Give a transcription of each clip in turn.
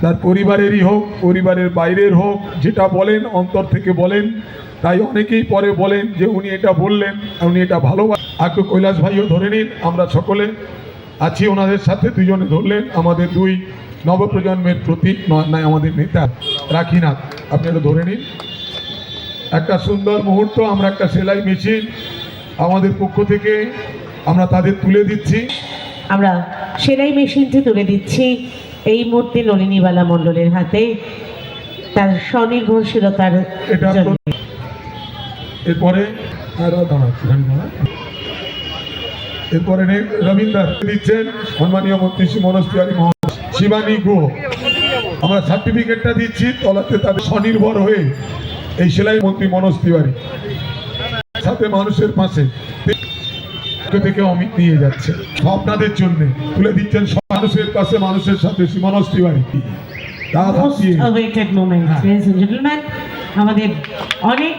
তার পরিবারেরই হোক, পরিবারের বাইরের হোক, যেটা বলেন, অন্তর থেকে বলেন। তাই অনেকেই পরে বলেন যে উনি এটা বললেন, উনি এটা ভালোবাসেন। একটু কৈলাস ভাইও ধরে নিন, আমরা সকলে আছি ওনাদের সাথে, দুজনে ধরলেন। আমাদের দুই নবপ্রজন্মের প্রতীক নয় আমাদের নেতা রাখিনাথ। আপনি এটা ধরে নিন। একটা সুন্দর মুহূর্ত, আমরা একটা সেলাই মেশিন আমাদের পক্ষ থেকে আমরা তাদের তুলে দিচ্ছি। আমরা সেলাই মেশিনটি তুলে দিচ্ছি। এই মুহূর্তে নলিনীবালা মণ্ডলের হাতে তার স্বনির্ভরশীলতার এরপরে। এরপরে রবীন্দ্র দিচ্ছেন সম্মানীয় মন্ত্রী শ্রী মনোজ তিওয়ারি মহাশয় শিবানী গুহ। আমরা সার্টিফিকেটটা দিচ্ছি তলাতে তাদের স্বনির্ভর হয়ে এই সেলাই মন্ত্রী মনোজ তিওয়ারি সাথে মানুষের পাশে। থেকে অমিত নিয়ে যাচ্ছে আপনাদের জন্য তুলে দিচ্ছেন মানুষের কাছে মানুষের সাথে মনোজ তিওয়ারি হ্যাঁ। আমাদের অনেক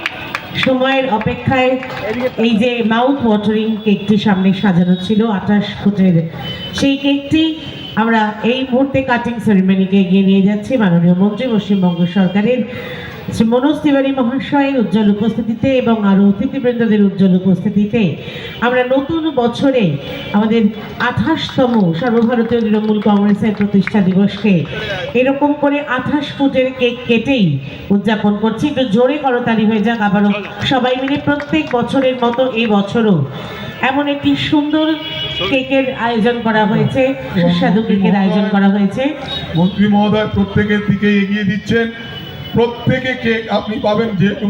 সময়ের অপেক্ষায় এই যে মাউথ ওয়াটারিং কেকটি সামনে সাজানো ছিল আঠাশ ফুটের সেই কেকটি আমরা এই মুহূর্তে কাটিং সেরিমনিকে এগিয়ে নিয়ে যাচ্ছি। মাননীয় মন্ত্রী পশ্চিমবঙ্গ সরকারের শ্রী মনোজ তিওয়ারি মহাশয়ের উজ্জ্বল উপস্থিতিতে এবং আরও অতিথিবৃন্দদের উজ্জ্বল উপস্থিতিতে আমরা নতুন বছরে আমাদের আঠাশতম সর্বভারতীয় তৃণমূল কংগ্রেসের প্রতিষ্ঠা দিবসকে এরকম করে আঠাশ ফুটের কেক কেটেই উদযাপন করছি। একটু জোরে করতালি হয়ে যাক আবারও। সবাই মিলে প্রত্যেক বছরের মতো এই বছরও এমন একটি সুন্দর কেকের আয়োজন করা হয়েছে সুস্বাদু কেকের আয়োজন করা হয়েছে। মন্ত্রী মহোদয় প্রত্যেকের দিকে এগিয়ে দিচ্ছেন। প্রত্যেকে কেক আপনি পাবেন যেহেতু